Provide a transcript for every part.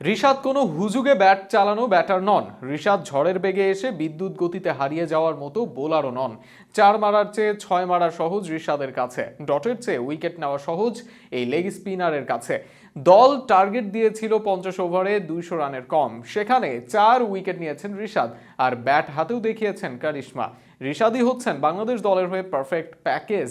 রিশাদ, কোনো হুজুগে ব্যাট চালানো ব্যাটার নন। ঋষাদ ঝড়ের বেগে এসে বিদ্যুৎ গতিতে হারিয়ে যাওয়ার মতো বোলারও নন। চার মারার চেয়ে ছয় মারা সহজ রিশাদের কাছে। ডটের চেয়ে উইকেট নেওয়া সহজ এই লেগ স্পিনারের কাছে। দল টার্গেট দিয়েছিল পঞ্চাশ ওভারে দুইশো রানের কম। সেখানে চার উইকেট নিয়েছেন রিশাদ আর ব্যাট হাতেও দেখিয়েছেন কারিশমা। রিশাদই হচ্ছেন বাংলাদেশ দলের হয়ে পারফেক্ট প্যাকেজ।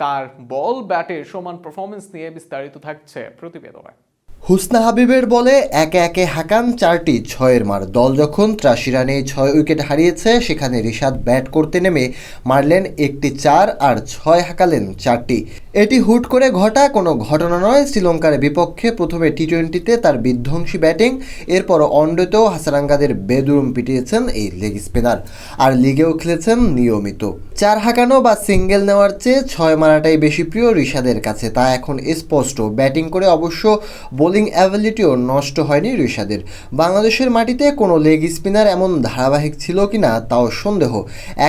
তার বল, ব্যাটে সমান পারফরমেন্স নিয়ে বিস্তারিত থাকছে প্রতিবেদনে। হুসনা হাবিবের বলে একে একে হাকান চারটি ছয়ের মার। দল যখন ত্রাশি রানে ছয় উইকেট হারিয়েছে, সেখানে রিশাদ ব্যাট করতে নেমে মারলেন একটি চার আর ছয় হাঁকালেন চারটি। এটি হুট করে ঘটা, কোনো ঘটনা নয়। শ্রীলঙ্কার বিপক্ষে প্রথমে টি টোয়েন্টিতে তার বিধ্বংসী ব্যাটিং এরপর অন্ডতেও হাসারাঙ্গাদের বেদুরুম পিটিয়েছেন এই লেগ স্পিনার। আর লিগেও খেলেছেন নিয়মিত। চার হাঁকানো বা সিঙ্গেল নেওয়ার চেয়ে ছয় মারাটাই বেশি প্রিয় ঋষাদের কাছে। তা এখন স্পষ্ট। ব্যাটিং করে অবশ্য বোলিং অ্যাবিলিটিও নষ্ট হয়নি ঋষাদের বাংলাদেশের মাটিতে কোনো লেগ স্পিনার এমন ধারাবাহিক ছিল কি না তাও সন্দেহ।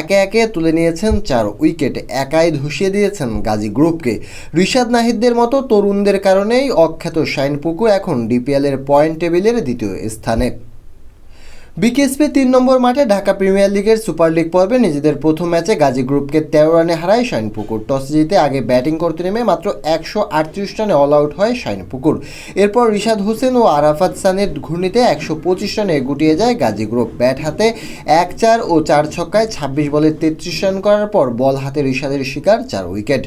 একে একে তুলে নিয়েছেন চার উইকেট, একাই ধসিয়ে দিয়েছেন গাজী গ্রুপকে। ঋষাদ নাহিদদের মতো তরুণদের কারণেই অখ্যাত শাইনপুকু এখন ডিপিএলের পয়েন্ট টেবিলের দ্বিতীয় স্থানে। বিকেএসপি তিন নম্বর মাঠে ঢাকা প্রিমিয়ার লিগের সুপার লিগ পর্বে নিজেদের প্রথম ম্যাচে গাজী গ্রুপকে তেরো রানে হারায় শাইনপুকুর টস জিতে আগে ব্যাটিং করতে নেমে মাত্র একশো আটত্রিশ রানে অল আউট হয় শাইনপুকুর এরপর রিশাদ হোসেন ও আরাফাত সানের ঘূর্ণিতে একশো পঁচিশ রানে গুটিয়ে যায় গাজী গ্রুপ। ব্যাট হাতে এক চার ও চার ছক্কায় ছাব্বিশ বলে তেত্রিশ রান করার পর বল হাতে রিশাদের শিকার চার উইকেট।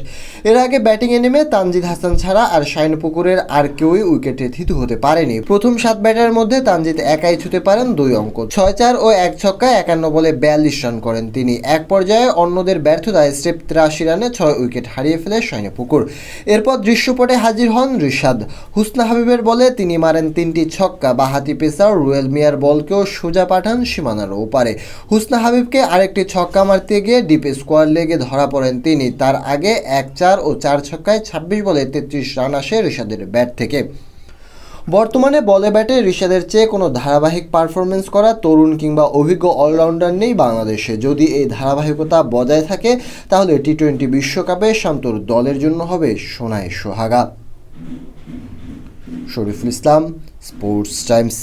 এর আগে ব্যাটিংয়ে নেমে তানজিদ হাসান ছাড়া আর শাইনপুকুরের আর কেউই উইকেটে থিতু হতে পারেনি। প্রথম সাত ব্যাটারের মধ্যে তানজিদ একাই ছুতে পারেন দুই অঙ্ক। ছয় চার ও এক ছক্কায় একান্ন বলে বিয়াল্লিশ রান করেন তিনি। এক পর্যায়ে অন্যদের ব্যর্থতায় স্টেপ তিরাশি রানে ছয় উইকেট হারিয়ে ফেলে পুকুর। এরপর দৃশ্যপটে হাজির হন রিশাদ। হুসনা হাবিবের বলে তিনি মারেন তিনটি ছক্কা। বাহাতি পেসার রুয়েল মিয়ার বলকেও সোজা পাঠান সীমানার ওপারে। হুসনা হাবিবকে আরেকটি ছক্কা মারতে গিয়ে ডিপ স্কোয়ার লেগে ধরা পড়েন তিনি। তার আগে এক চার ও চার ছক্কায় ছাব্বিশ বলে তেত্রিশ রান আসে রিশাদের ব্যাট থেকে। বর্তমানে বলে ব্যাটে ঋষাদের চেয়ে কোনো ধারাবাহিক পারফরমেন্স করা তরুণ কিংবা অভিজ্ঞ অলরাউন্ডার নেই বাংলাদেশে। যদি এই ধারাবাহিকতা বজায় থাকে, তাহলে টি টোয়েন্টি বিশ্বকাপে শান্তর দলের জন্য হবে সোনায় সোহাগা। Shariful Islam, sports times.